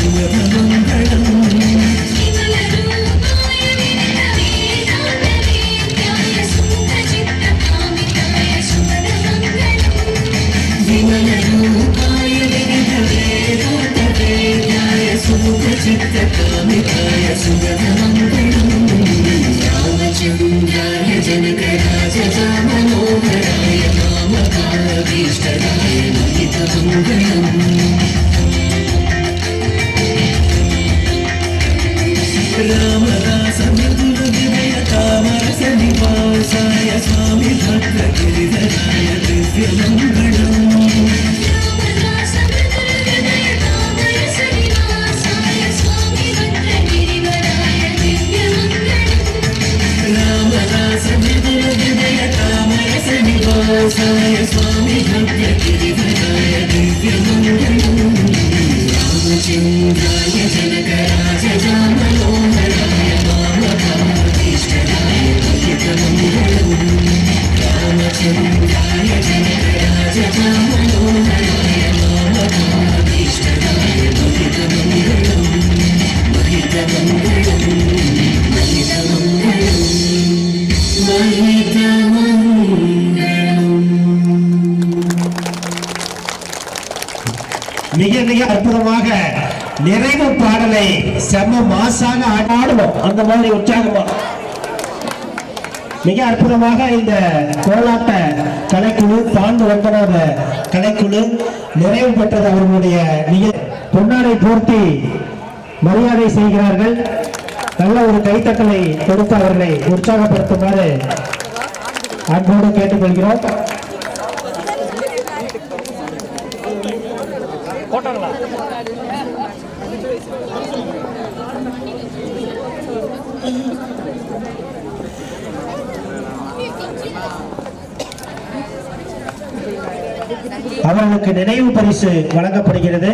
सुमुखचित्तकामिताय सुमधमङ्गलम् विमलरूपाय विविधवेदान्तवेद्याय सुमुखचित्तकामिताय सुमदमङ्गलम् विमलरूपाय विविधवेदान्तवेद्याय सुमुखचित्तकामिताय सुमधमङ्गलम् रामचन्द्राय जनकराजजामनोहराय मामकाभीष्टदाय महितमङ्गलम् स्वामि भद्रगिरिधराय दिव्यमङ्गलम् रामचन्द्राय जनकराजजामनोहराय मामकाभीष्टदाय महितमङ्गलम् रामचन्द्राय जनकराजजामनोहराय मामकाभीष्टदाय महितमङ्गलम् महितमङ्गलम् महितमङ्गलम् மிக மிக அற்புதமாக நிறைவு பாடலை செம்ம மாசாக ஆடுவோம். அந்த மாதிரி உற்சாகமா. மிக அற்புதமாக இந்த கோலாட்ட கலைக்குழு பாண்டு வந்தனாத கலைக்குழு நிறைவு பெற்றது அவர்களுடைய மிக பொன்னாடை போர்த்தி மரியாதை செய்கிறார்கள். நல்ல ஒரு கைத்தட்டலை கொடுத்து அவர்களை உற்சாகப்படுத்துமாறு அன்போடு கேட்டுக்கொள்கிறோம். அவர்களுக்கு நினைவு பரிசு வழங்கப்படுகிறது.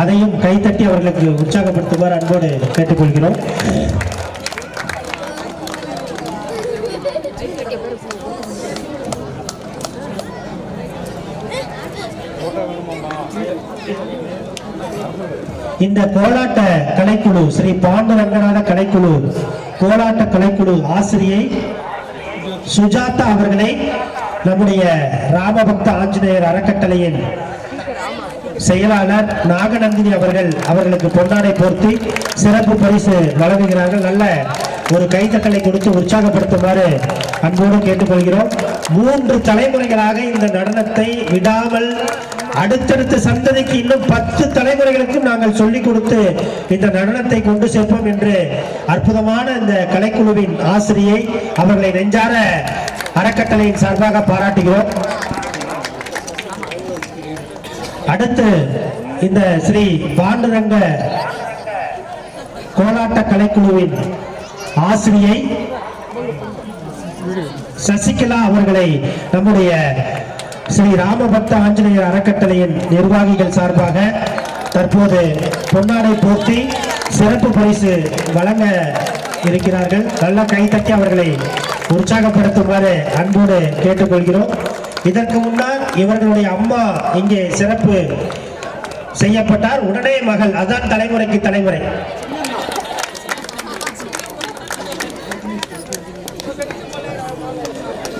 அதையும் கைத்தட்டி அவர்களுக்கு உற்சாகப்படுத்துமாறு அன்போடு கேட்டுக்கொள்கிறோம். இந்த கோலாட்ட கலைக்குழு ஸ்ரீ பாண்டுரங்கநாத கலைக்குழு கோலாட்ட கலைக்குழு ஆசிரியை சுஜாதா அவர்களை நம்முடைய ராமபக்த ஆஞ்சநேயர் அறக்கட்டளையின் செயலாளர் நாகநந்தினி அவர்கள் அவர்களுக்கு பொன்னாடை போர்த்தி சிறப்பு பரிசு வழங்குகிறார்கள். நல்ல ஒரு கைத்தட்டலை கொடுத்து உற்சாகப்படுத்துமாறு அன்போடு கேட்டுக்கொள்கிறோம். மூன்று தலைமுறைகளாக இந்த நடனத்தை விடாமல் அடுத்தடுத்த சந்ததிக்கு இன்னும் பத்து தலைமுறைகளுக்கும் நாங்கள் சொல்லிக் கொடுத்து இந்த நடனத்தை கொண்டு சேர்ப்போம் என்று அற்புதமான இந்த கலைக்குழுவின் ஆசிரியை அவர்களை நெஞ்சார அறக்கட்டளையின் சார்பாக பாராட்டுகிறோம். அடுத்து இந்த ஸ்ரீ பாண்டுரங்க கோலாட்ட கலைக்குழுவின் ஆசிரியை சசிகலா அவர்களை நம்முடைய ஸ்ரீ ராமபக்த ஆஞ்சநேயர் அறக்கட்டளையின் நிர்வாகிகள் சார்பாக தற்போது பொன்னாடை போர்த்தி சிறப்பு பரிசு வழங்க இருக்கிறார்கள். நல்ல கைத்தட்டி அவர்களை உற்சாகப்படுத்துமாறு அன்போடு கேட்டுக்கொள்கிறோம். இதற்கு முன்னால் இவர்களுடைய அம்மா இங்கே சிறப்பு செய்யப்பட்டார். உடனே மகள் அதான் தலைமுறைக்கு தலைமுறை.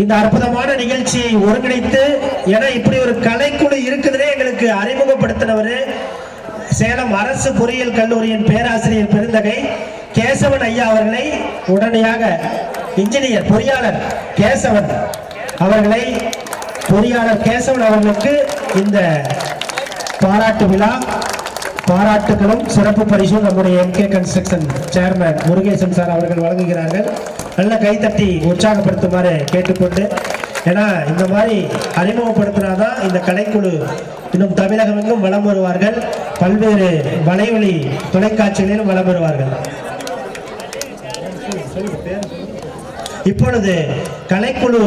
இந்த அற்புதமான நிகழ்ச்சியை ஒருங்கிணைத்து ஏன்னா இப்படி ஒரு கலைக்குழு இருக்குதுன்னே எங்களுக்கு அறிமுகப்படுத்தினவர் சேலம் அரசு பொறியியல் கல்லூரியின் பேராசிரியர் பெருந்தகை கேசவன் ஐயா அவர்களை உடனடியாக இன்ஜினியர் பொறியாளர் கேசவன் அவர்களை பொறியாளர் கேசவன் அவர்களுக்கு இந்த பாராட்டு விழா பாராட்டுகளும் சிறப்பு பரிசும் நம்முடைய MK construction chairman Murugesan sir அவர்கள் வழங்குகிறார்கள். நல்ல கைத்தட்டி உற்சாகப்படுத்துமாறு கேட்டுக்கொண்டு ஏன்னா இந்த மாதிரி அறிமுகப்படுத்தினாதான் இந்த கலைக்குழு இன்னும் தமிழகமெங்கும் வலம் வருவார்கள். பல்வேறு வலைவழி தொலைக்காட்சிகளிலும் வலம் வருவார்கள். இப்பொழுது கலைக்குழு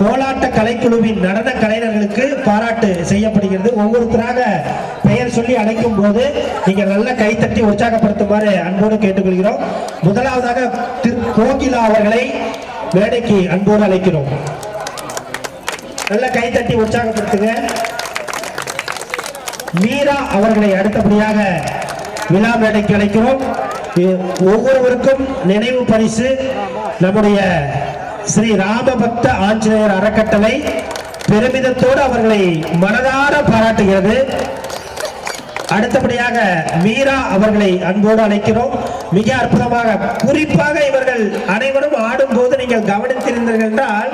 கோலாட்ட கலைக்குழுவின் நடன கலைஞர்களுக்கு பாராட்டு செய்யப்படுகிறது. ஒவ்வொருத்தராக பெயர் சொல்லி அழைக்கும் போது நீங்க நல்ல கைத்தட்டி உற்சாகப்படுத்துமாறு அன்போடு கேட்டுக்கொள்கிறோம். முதலாவதாக திரு கோகிலா அவர்களை மேடைக்கு அன்போடு அழைக்கிறோம். நல்ல கைத்தட்டி உற்சாகப்படுத்துங்க. மீரா அவர்களை அடுத்தபடியாக விழா மேடைக்கு அழைக்கிறோம். ஒவ்வொருவருக்கும் நினைவு பரிசு நம்முடைய ஸ்ரீ ராமபக்த ஆஞ்சநேயர் அறக்கட்டளை பெருமிதத்தோடு அவர்களை மனதார பாராட்டுகிறது. அடுத்தபடியாக மீரா அவர்களை அன்போடு அழைக்கிறோம். மிக அற்புதமாக குறிப்பாக இவர்கள் அனைவரும் ஆடும் போது நீங்கள் கவனித்திருந்தீர்கள் என்றால்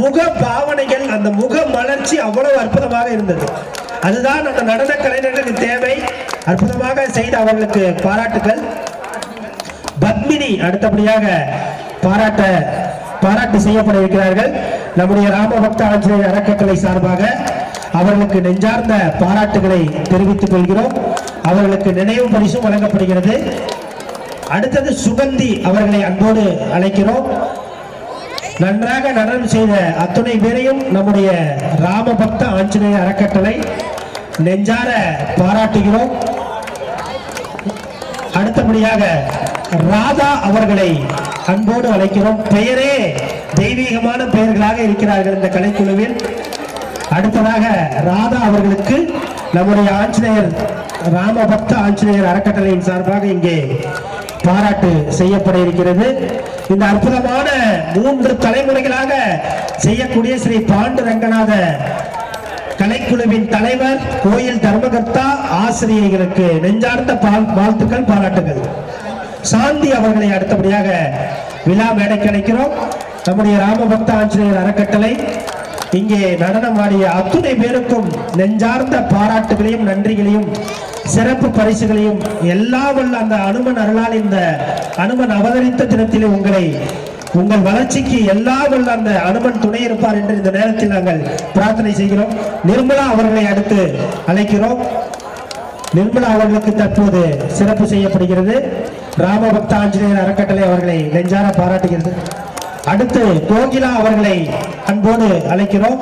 முக பாவனைகள் அந்த முக மலர்ச்சி அவ்வளவு அற்புதமாக இருந்தது. அதுதான் அந்த நடன கலைஞர்களுக்கு தேவை. அற்புதமாக செய்த அவர்களுக்கு பாராட்டுகள் பத்மினி அடுத்தபடியாக பாராட்ட பாராட்டு செய்யப்பட இருக்கிறார்கள் நம்முடைய ராமபக்த ஆஞ்சநேயர் அறக்கட்டளை சார்பாக அவர்களுக்கு நெஞ்சார்ந்த பாராட்டுகளை தெரிவித்துக் கொள்கிறோம். அவர்களுக்கு நினைவு பரிசும் வழங்கப்படுகிறது. அடுத்தது சுகந்தி அவர்களை அன்போடு அழைக்கிறோம். நன்றாக நடனம் செய்த அத்துணை பேரையும் நம்முடைய ராமபக்த ஆஞ்சநேயர் அறக்கட்டளை நெஞ்சார பாராட்டுகிறோம். அடுத்தபடியாக ராதா அவர்களை அன்போடு அழைக்கிறோம். பெயரே தெய்வீகமான பெயர்களாக இருக்கிறார்கள் இந்த கலைக்குழுவில். அடுத்ததாக ராதா அவர்களுக்கு நம்முடைய ஆஞ்சநேயர் ராமபக்த ஆஞ்சநேயர் அறக்கட்டளையின் சார்பாக இங்கே பாராட்டு செய்யப்பட இருக்கிறது. இந்த அற்புதமான மூன்று தலைமுறைகளாக செய்யக்கூடிய ஸ்ரீ பாண்டு ரங்கநாத கலைக்குழுவின் தலைவர் கோயில் தர்மகர்த்தா ஆசிரியர்களுக்கு நெஞ்சார்ந்த பால்- வாழ்த்துக்கள் பாராட்டுகள். சாந்தி அவர்களை அடுத்தபடியாக விழா மேடைக்கு அழைக்கிறோம் நம்முடைய ராமபக்த ஆஞ்சநேயர் அறக்கட்டளை இங்கே நடனம் ஆடிய அத்துணை பேருக்கும் நெஞ்சார்ந்த பாராட்டுகளையும் நன்றிகளையும் சிறப்பு பரிசுகளையும் எல்லா வல்ல அந்த அனுமன் அருளால் இந்த அனுமன் அவதரித்த தினத்திலே உங்களை உங்கள் வளர்ச்சிக்கு எல்லா வல்ல அந்த அனுமன் துணை இருப்பார் என்று இந்த நேரத்தில் நாங்கள் பிரார்த்தனை செய்கிறோம். நிர்மலா அவர்களை அடுத்து அழைக்கிறோம். நிர்மலா அவர்களுக்கு தற்போது சிறப்பு செய்யப்படுகிறது. ராமபக்த ஆஞ்சநேயர் அறக்கட்டளை அவர்களை நெஞ்சார பாராட்டுகிறது. அடுத்து கோகிலா அவர்களை அன்போடு அழைக்கிறோம்.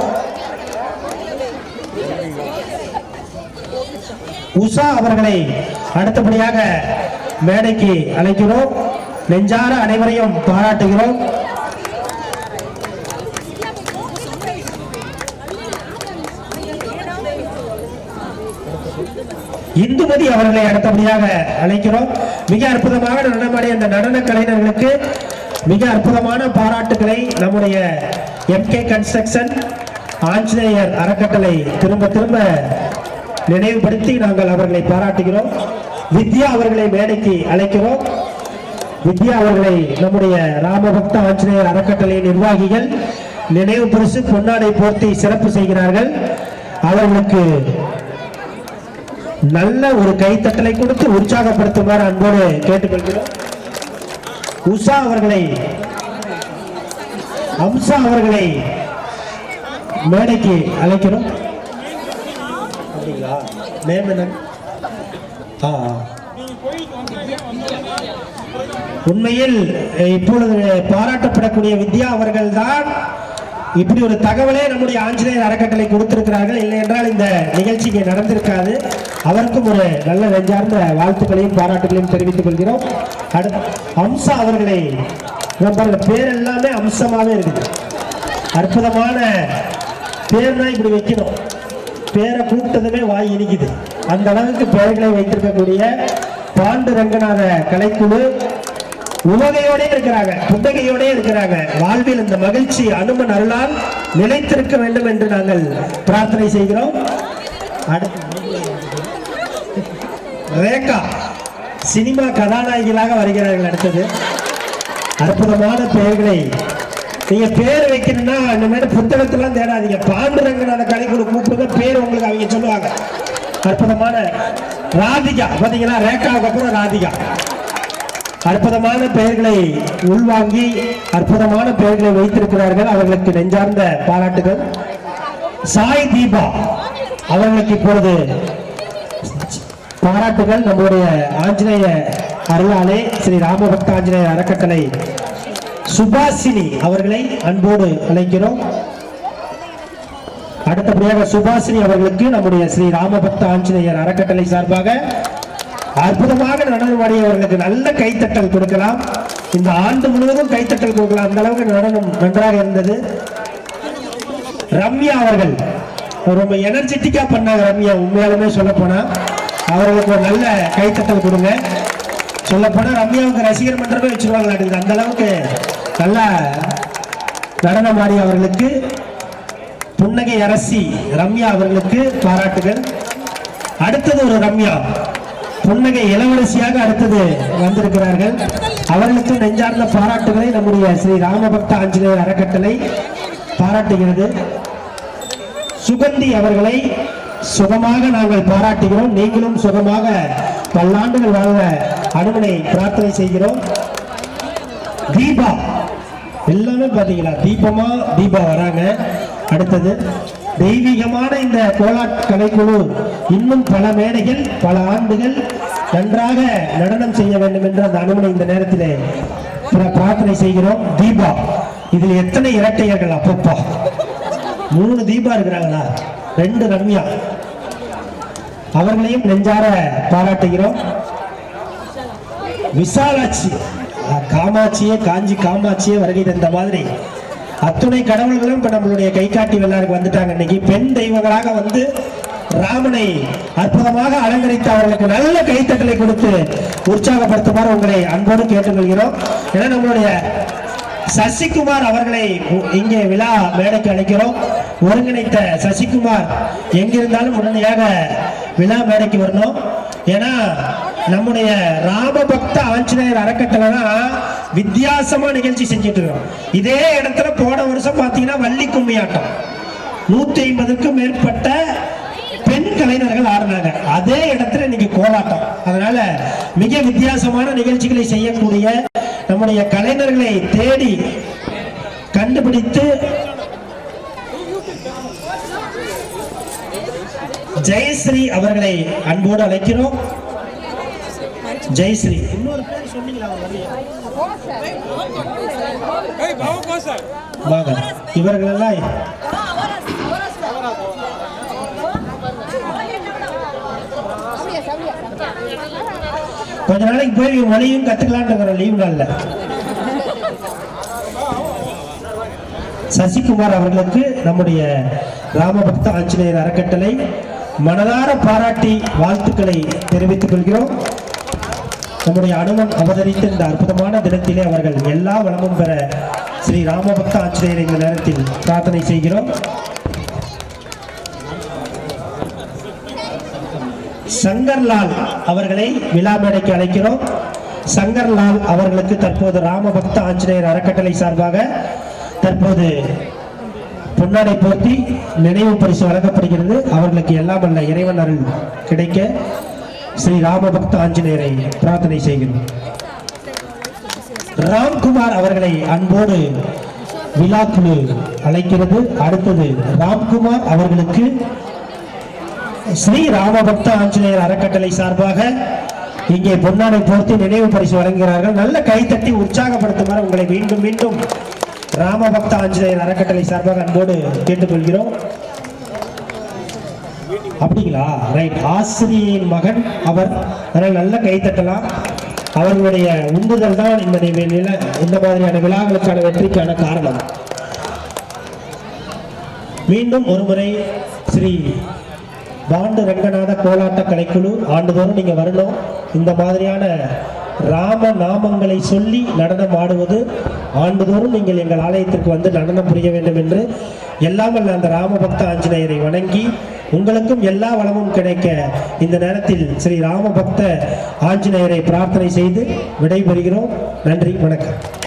உஷா அவர்களை அடுத்தபடியாக மேடைக்கு அழைக்கிறோம். நெஞ்சார அனைவரையும் பாராட்டுகிறோம். இந்துமதி அவர்களை அடுத்தபடியாக அழைக்கிறோம். மிக அற்புதமாக நடனமாடிய அந்த நடன கலைஞர்களுக்கு மிக அற்புதமான பாராட்டுகளை நம்முடைய எம்கே கன்ஸ்ட்ரக்ஷன் ஆஞ்சநேயர் அறக்கட்டளை திரும்ப திரும்ப நினைவுபடுத்தி நாங்கள் அவர்களை பாராட்டுகிறோம். வித்யா அவர்களை மேடைக்கு அழைக்கிறோம். வித்யா அவர்களை நம்முடைய ராமபக்த ஆஞ்சநேயர் அறக்கட்டளை நிர்வாகிகள் நினைவு பரிசு பொன்னாடை போர்த்தி சிறப்பு செய்கிறார்கள். அவர்களுக்கு நல்ல ஒரு கைத்தட்டலை கொடுத்து உற்சாகப்படுத்துமாறு அன்போடு கேட்டுக்கொள்கிறோம். உஷா அவர்களை அம்சா அவர்களை மேடைக்கு அழைக்கிறோம். அப்படிங்களா? நேம் ஆ. உண்மையில் இப்பொழுது பாராட்டப்படக்கூடிய வித்யா அவர்கள்தான் இப்படி ஒரு தகவலே நம்முடைய ஆஞ்சநேயர் அறக்கட்டளை கொடுத்திருக்கிறார்கள். இல்லை என்றால் இந்த நிகழ்ச்சி இங்கே நடந்திருக்காது. அவருக்கும் ஒரு நல்ல நெஞ்சார்ந்த வாழ்த்துக்களையும் பாராட்டுகளையும் தெரிவித்துக் கொள்கிறோம். அடுத்த அம்சா அவர்களை இங்க பாருங்க பேர் எல்லாமே அம்சமாகவே இருக்குது. அற்புதமான பேர்னா இப்படி வைக்கணும். பேரை கூப்பிட்டதுமே வாய் இனிக்குது. அந்த அளவுக்கு பெயர்களை வைத்திருக்கக்கூடிய பாண்டு ரங்கநாத கலைக்குழு உவகையோட இருக்கிறாங்க புத்தகையோட இருக்கிறாங்க. வாழ்வில் இந்த மகிழ்ச்சி அனுமன் அருளால் நிலைத்திருக்க வேண்டும் என்று நாங்கள் பிரார்த்தனை செய்கிறோம். ரேகா சினிமா கதாநாயகிகளாக வருகிறார்கள் அடுத்தது. அற்புதமான பெயர்களை நீங்க பேர் வைக்கணும்னா அந்த மாதிரி புத்தகத்தெல்லாம் தேடாதீங்க. பாண்டுரங்கநாத கலைக்குழு கூப்பிடுங்க பேர் உங்களுக்கு அவங்க சொல்லுவாங்க. அற்புதமான ராதிகா பார்த்தீங்கன்னா ரேகாவுக்கு அப்புறம் ராதிகா. அற்புதமான பெயர்களை உள்வாங்கி அற்புதமான பெயர்களை வைத்திருக்கிறார்கள் அவர்களுக்கு நெஞ்சார்ந்த பாராட்டுகள். சாய் தீபா அவர்களுக்கு இப்பொழுது பாராட்டுகள். நம்முடைய ஆஞ்சநேய அருளாலே ஸ்ரீ ராமபக்த ஆஞ்சநேய அறக்கட்டளை சுபாசினி அவர்களை அன்போடு அழைக்கிறோம். அடுத்தபடியாக சுபாசினி அவர்களுக்கு நம்முடைய ஸ்ரீ ராமபக்த ஆஞ்சநேயர் அறக்கட்டளை சார்பாக அற்புதமாக நடனமாடி அவர்களுக்கு நல்ல கைத்தட்டல் கொடுக்கலாம். இந்த ஆண்டு முழுவதும் கைத்தட்டல் கொடுக்கலாம். அந்த அளவுக்கு நடனம் நன்றாக இருந்தது. ரம்யா அவர்கள் ரொம்ப எனர்ஜெட்டிக்கா பண்ணாங்க ரம்யா உண்மையாலுமே சொல்ல போனா அவர்களுக்கு ஒரு நல்ல கைத்தட்டல் கொடுங்க. சொல்ல போனா ரம்யாவுக்கு ரசிகர் மன்றமே வச்சிருவாங்க அந்த அளவுக்கு நல்லா நடனம் ஆடி அவர்களுக்கு புன்னகை அரசி ரம்யா அவர்களுக்கு பாராட்டுகள். அடுத்தது ஒரு ரம்யா. புன்னகை இளவரசியாக அடுத்தது வந்திருக்கிறார்கள். அவர்களுக்கு நெஞ்சார்ந்த பாராட்டுகளை நம்முடைய ஸ்ரீ ராமபக்த ஆஞ்சநேயர் அறக்கட்டளை பாராட்டுகிறது. சுகந்தி அவர்களை சுகமாக நாங்கள் பாராட்டுகிறோம். நீங்களும் சுகமாக பல்லாண்டுகள் வாழ அனுமனை பிரார்த்தனை செய்கிறோம். தீபா எல்லாமே பார்த்தீங்களா? தீபமா தீபா வராங்க. அடுத்தது தெய்வீகமான இந்த கோலாட் கலைக்குழு இன்னும் பல மேடைகள் பல ஆண்டுகள் நன்றாக நடனம் செய்ய வேண்டும் என்று அந்த அனுமனை இந்த நேரத்திலே பிரார்த்தனை செய்கிறோம். தீபா இதில் எத்தனை இரட்டையர்கள் அப்பப்பா? மூணு தீபா இருக்கிறாங்களா? ரெண்டு ரம்யா. அவர்களையும் நெஞ்சார பாராட்டுகிறோம். விசாலாட்சி காமாட்சியே காஞ்சி காமாட்சியே வருகை தந்த மாதிரி அத்துணை கடவுள்களும் இப்ப நம்மளுடைய கை காட்டி விழாவுக்கு வந்துட்டாங்க. இன்னைக்கு பெண் தெய்வங்களாக வந்து ராமனை அற்புதமாக அலங்கரித்து அவர்களுக்கு நல்ல கைத்தட்டலை கொடுத்து உற்சாகப்படுத்துமாறு உங்களை அன்போடு கேட்டுக்கொள்கிறோம். ஏன்னா நம்மளுடைய சசிகுமார் அவர்களை இங்கே விழா மேடைக்கு அழைக்கிறோம். ஒருங்கிணைத்த சசிகுமார் எங்கிருந்தாலும் உடனடியாக விழா மேடைக்கு வரணும். ஏன்னா நம்முடைய ராமபக்த ஆஞ்சநேயர் அறக்கட்டளை தான் வித்தியாசமா நிகழ்ச்சி செஞ்சுட்டு இருக்கோம் இதே இடத்துல போன வருஷம் பார்த்தீங்கன்னா வள்ளி கும்மி ஆட்டம் நூத்தி ஐம்பதுக்கும் மேற்பட்ட பெண் கலைஞர்கள் ஆடினாங்க. அதே இடத்துல இன்னைக்கு கோலாட்டம். அதனால மிக வித்தியாசமான நிகழ்ச்சிகளை செய்யக்கூடிய நம்முடைய கலைஞர்களை தேடி கண்டுபிடித்து ஜெயஸ்ரீ அவர்களை அன்போடு அழைக்கிறோம். ஜெயஸ்ரீ இன்னொரு பேர் சொன்னீங்களா? வாங்க. இவர்களெல்லாம் கொஞ்ச நாளைக்கு போய் மொழியும் கத்துக்கலாம்னு இருக்கிறோம் லீவ் நாள்ல சசிகுமார் அவர்களுக்கு நம்முடைய ராமபக்த ஆஞ்சநேயர் அறக்கட்டளை மனதார பாராட்டி வாழ்த்துக்களை தெரிவித்துக் கொள்கிறோம். நம்முடைய அனுமன் அவதரித்த இந்த அற்புதமான தினத்திலே அவர்கள் எல்லா வளமும் பெற ஸ்ரீ ராமபக்த ஆஞ்சநேயர் இந்த நேரத்தில் பிரார்த்தனை செய்கிறோம். சங்கர்லால் அவர்களை விழா மேடைக்கு அழைக்கிறோம். சங்கர்லால் அவர்களுக்கு தற்போது ராமபக்த ஆஞ்சநேயர் அறக்கட்டளை சார்பாக தற்போது பொன்னாடை போர்த்தி நினைவு பரிசு வழங்கப்படுகிறது. அவர்களுக்கு எல்லாம் அல்ல இறைவன் அருள் கிடைக்க ஸ்ரீ ராமபக்த ஆஞ்சநேயரை பிரார்த்தனை செய்கிறோம். ராம்குமார் அவர்களை அன்போடு விழாக்குழு அழைக்கிறது. அடுத்தது ராம்குமார் அவர்களுக்கு ஸ்ரீ ராமபக்த ஆஞ்சநேயர் அறக்கட்டளை சார்பாக இங்கே பொன்னாடை போர்த்தி நினைவு பரிசு வழங்குகிறார்கள். நல்ல கைத்தட்டி உற்சாகப்படுத்துமாறு உங்களை மீண்டும் மீண்டும் ராமபக்த ஆஞ்சநேயர் அறக்கட்டளை சார்பாக அன்போடு கேட்டுக்கொள்கிறோம். அப்படிங்களா? ரைட் ஆசிரியரின் மகன் அவர். அதனால் நல்ல கைத்தட்டலாம் அவர்களுடைய உந்துதல் தான் இந்த நில இந்த மாதிரியான விழாக்களுக்கான வெற்றிக்கான காரணம். மீண்டும் ஒருமுறை ஸ்ரீ பாண்டு ரங்கநாத கோலாட்ட கலைக்குழு ஆண்டுதோறும் நீங்கள் வரணும். இந்த மாதிரியான ராம நாமங்களை சொல்லி நடனம் ஆடுவது ஆண்டுதோறும் நீங்கள் எங்கள் ஆலயத்திற்கு வந்து நடனம் புரிய வேண்டும் என்று. எல்லாம் அந்த ராமபக்த ஆஞ்சநேயரை வணங்கி உங்களுக்கும் எல்லா வளமும் கிடைக்க இந்த நேரத்தில் ஸ்ரீ ராமபக்த ஆஞ்சநேயரை பிரார்த்தனை செய்து விடைபெறுகிறோம். நன்றி வணக்கம்.